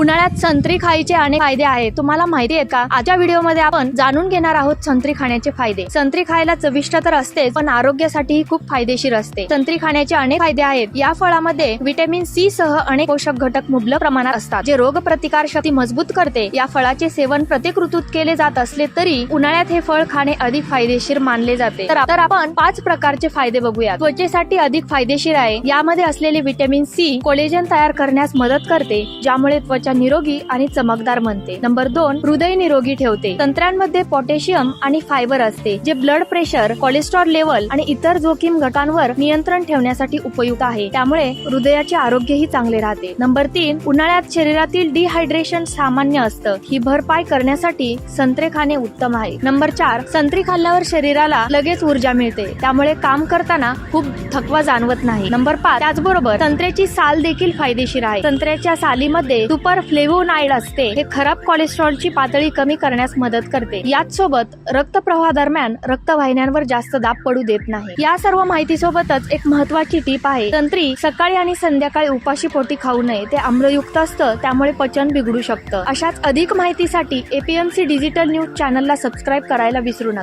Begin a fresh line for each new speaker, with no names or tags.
उन्हाळ्यात संत्री खायचे अनेक फायदे आहेत. तुम्हाला माहिती आहे का? आजच्या व्हिडिओमध्ये आपण जाणून घेणार आहोत संत्री खाण्याचे फायदे. संत्री खायला चविष्ट तर असतेच पण आरोग्यासाठीही खूप फायदेशीर असते. संत्री खाण्याचे अनेक फायदे आहेत. या फळामध्ये व्हिटॅमिन सी सह अनेक पोषक घटक मुबलक प्रमाणात असतात जे रोग प्रतिकार शक्ती मजबूत करते. या फळाचे सेवन प्रत्येक ऋतूत केले जात असले तरी उन्हाळ्यात हे फळ खाणे अधिक फायदेशीर मानले जाते. तर तर आपण पाच प्रकारचे फायदे बघूया त्वचेसाठी अधिक फायदेशीर आहे. यामध्ये असलेले व्हिटॅमिन सी कोलेजन तयार करण्यास मदत करते ज्यामुळे त्वचा निरोगी आणि चमकदार बनते नंबर दोन हृदय निरोगी ठेवते. संत्र्यांमध्ये पोटॅशियम आणि फायबर असते जे ब्लड प्रेशर कोलेस्ट्रॉल लेवल आणि इतर जोखीम घटांवर नियंत्रण ठेवण्यासाठी उपयुक्त आहे. त्यामुळे हृदयाचे आरोग्यही चांगले राहते. नंबर तीन उन्हाळ्यात शरीरातील डिहायड्रेशन सामान्य असतं. ही भरपाई करण्यासाठी संत्रे खाणे उत्तम आहे. नंबर चार संत्री खाल्ल्यावर शरीराला लगेच ऊर्जा मिळते. त्यामुळे काम करताना खूप थकवा जाणवत नाही. नंबर पाच त्याचबरोबर संत्र्याची साल देखील फायदेशीर आहे. संत्र्याच्या सालीमध्ये सुपर फ्लेवोनाइड असते. हे खराब कोलेस्ट्रॉलची पातळी कमी करण्यास मदत करते. याच सोबत रक्तप्रवाहादरम्यान रक्तवाहिन्यांवर जास्त दाब पडू देत नाही. या सर्व माहितीसोबतच एक महत्वाची टीप आहे. तंत्री सकाळी आणि संध्याकाळी उपाशी पोटी खाऊ नये. ते आम्लयुक्त असतं त्यामुळे पचन बिघडू शकतं. अशाच अधिक माहितीसाठी एपीएमसी डिजिटल न्यूज चॅनलला सबस्क्राईब करायला विसरू नका.